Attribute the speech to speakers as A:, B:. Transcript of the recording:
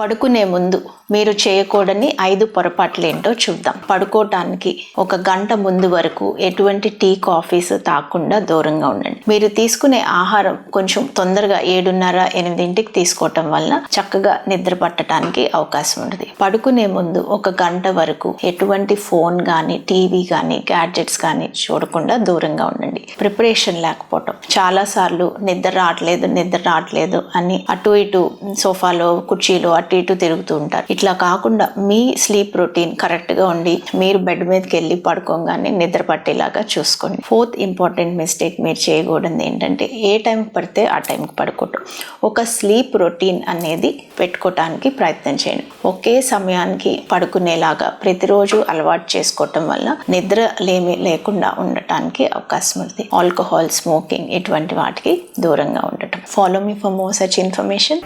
A: పడుకునే ముందు మీరు చేయకూడని ఐదు పొరపాట్లు ఏంటో చూద్దాం. పడుకోవటానికి ఒక గంట ముందు వరకు ఎటువంటి టీ కాఫీస్ తాకుండా దూరంగా ఉండండి. మీరు తీసుకునే ఆహారం కొంచెం తొందరగా ఏడున్నర ఎనిమిదింటికి తీసుకోవటం వల్ల చక్కగా నిద్ర పట్టడానికి అవకాశం ఉంటుంది. పడుకునే ముందు ఒక గంట వరకు ఎటువంటి ఫోన్ కానీ టీవీ కానీ గ్యాడ్జెట్స్ కానీ చూడకుండా దూరంగా ఉండండి. ప్రిపరేషన్ లేకపోవటం. చాలా సార్లు నిద్ర రావట్లేదు నిద్ర రావట్లేదు అని అటు ఇటు సోఫాలో కుర్చీలో అటు ఇటు తిరుగుతూ ఉంటారు. ఇట్లా కాకుండా మీ స్లీప్ రొటీన్ కరెక్ట్గా ఉండి మీరు బెడ్ మీదకి వెళ్ళి పడుకోగానే నిద్ర పట్టేలాగా చూసుకోండి. ఫోర్త్ ఇంపార్టెంట్ మిస్టేక్ మీరు చేయకూడదు ఏంటంటే ఏ టైంకి పడితే ఆ టైంకి పడుకోవటం. ఒక స్లీప్ రొటీన్ అనేది పెట్టుకోవటానికి ప్రయత్నం చేయండి. ఒకే సమయానికి పడుకునేలాగా ప్రతిరోజు అలవాటు చేసుకోవటం వల్ల నిద్ర లేమి లేకుండా ఉండటానికి అవకాశం ఉంది. ఆల్కహాల్ స్మోకింగ్ ఇటువంటి వాటికి దూరంగా ఉండటం. Follow me for more such information.